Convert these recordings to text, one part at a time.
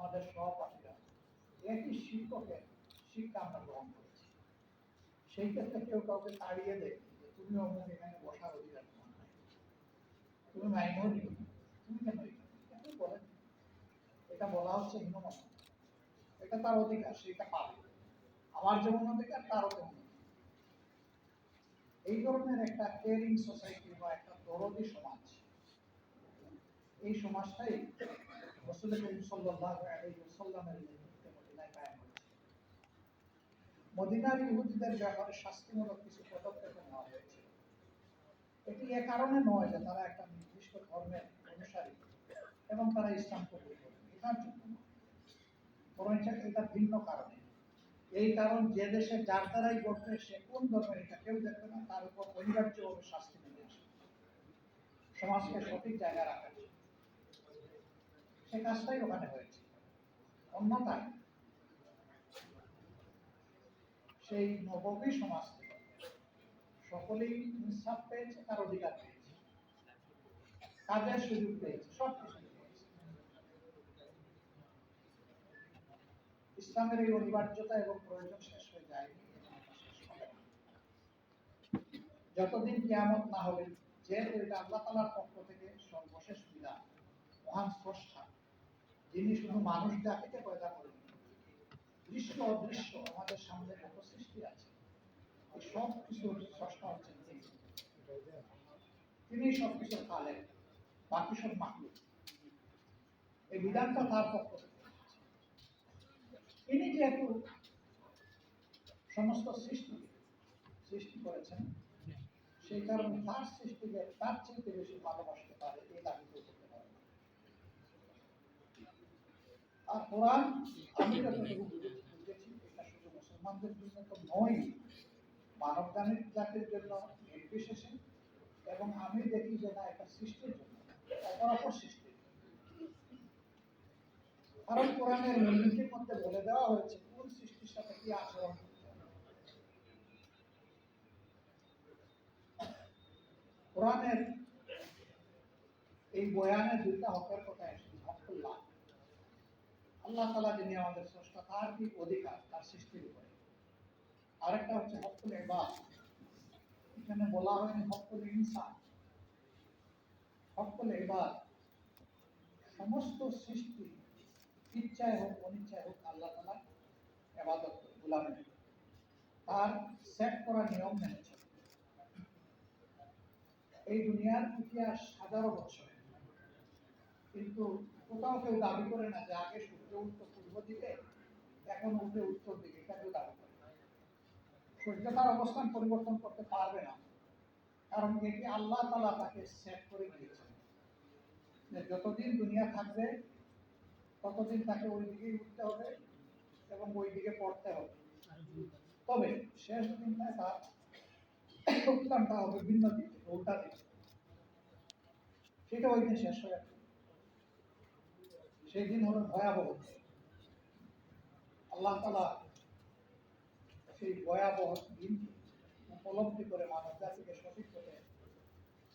আমাদের সহপাঠীরা। একই শিক্ষকের শিক্ষা আমরা গ্রহণ করেছি। সেই ক্ষেত্রে কেউ কাউকে তাড়িয়ে দেয় যে, তুমি অমুক এখানে বসার অধিকার তোমার নাই। তুমি মাইনরিটি তুমি কেন এখানে? বলেন? এটা বলা হচ্ছে হীনমত এটা তার অধিকার সেটা পাবে। আমার যেমন অধিকার, তারও তেমন এই ধরনের একটা কেয়ারিং সোসাইটি বা একটা দরদি সমাজ, এই সমাজটাই মদিনার ইহুদিদের ব্যাপারে শাস্তিমূলক কিছু পদক্ষেপ নেওয়া হয়েছে। এটি এ কারণে নয় যে তারা একটা নির্দিষ্ট ধর্মের অনুসারী এবং তারা ইসলাম এটা- ভিন্ন কারণে। এই কারণ যে দেশে যার দ্বারাই ঘটবে সে কোন ধর্মের এটা কেউ দেখবে না, তার উপর অনিবার্যভাবে শাস্তি নেমে সমাজকে সঠিক জায়গায় রাখার। সে কাজটাই ওখানে হয়েছে। সেই সমাজ সকলেই ইনসাফ পেয়েছে, তার অধিকার পেয়েছে। কাজের সুযোগ পেয়েছে, সব কিছু ইসলামের এই অনিবার্যতা এবং প্রয়োজন শেষ হয়ে না। যতদিন কিয়ামত না হবে, যেহেতু এটা আল্লাহ তালার পক্ষ থেকে সর্বশেষ বিধান, মহান স্রষ্টা যিনি শুধু মানুষ জাতিকে পয়দা করেন দৃশ্য অদৃশ্য আমাদের সামনে যত সৃষ্টি আছে। সব কিছুর স্রষ্টা হচ্ছেন তিনি। তিনি সব কিছুর কালেন বাকি সব মাহলুক এই বিধানটা তার পক্ষ। তিনি যেহেতু সমস্ত সৃষ্টি সৃষ্টি করেছেন, সেই কারণে তার সৃষ্টিকে, তার চেয়ে বেশি ভালোবাসতে পারে এই দাবি কেউ করতে পারে না। আর কোরআন আমি যতটুকু বুঝেছি বুঝেছি এটা শুধু মুসলমানদের জন্য তো নয়। মানব জাতির জাতির জন্য নির্বিশেষে এবং আমি দেখি যে না এটা সৃষ্টির জন্য। অপরাপর সৃষ্টির কারণ কোরআনের মূলনীতির মধ্যে বলে দেওয়া হয়েছে কোন সৃষ্টির সাথে কি আচরণ কোরআনের এই বয়ানে দুইটা হকের কথা এসেছে হকুল্লাহ আল্লাহ তালা যিনি আমাদের স্রষ্টা, তার কি অধিকার, তার সৃষ্টির উপরে? আরেকটা হচ্ছে হকুল এবার এখানে বলা হয়নি হকুল ইনসান। হকুল এবার সমস্ত সৃষ্টি ইচ্ছায় হোক, অনিচ্ছায় হোক, আল্লাহ তালা এবাদত গোলামি তার সেট করা নিয়ম মেনে এই দুনিয়ার ইতিহাস হাজারো বছর কিন্তু কোথাও কেউ দাবি করে না যে আগে সূর্য উঠতো পূর্ব দিকে, এখন উঠে উত্তর দিকে, এটা কেউ দাবি করে। সূর্য তার অবস্থান পরিবর্তন করতে পারবে না, কারণ এটি আল্লাহ তালা তাকে সেট করে দিয়েছেন। যে যতদিন দুনিয়া থাকবে, ততদিন তাকে ওই দিকেই উঠতে হবে এবং ওই দিকে পড়তে হবে। তবে শেষ দিনটায় তার উত্থানটা হবে ভিন্ন দিকে, উল্টা দিকে। সেটা ওই দিন শেষ হয়ে সেই দিন হলো ভয়াবহ। আল্লাহ তালা সেই ভয়াবহ দিন উপলব্ধি করে মানব জাতিকে সঠিক পথে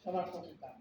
চলার প্রতি চান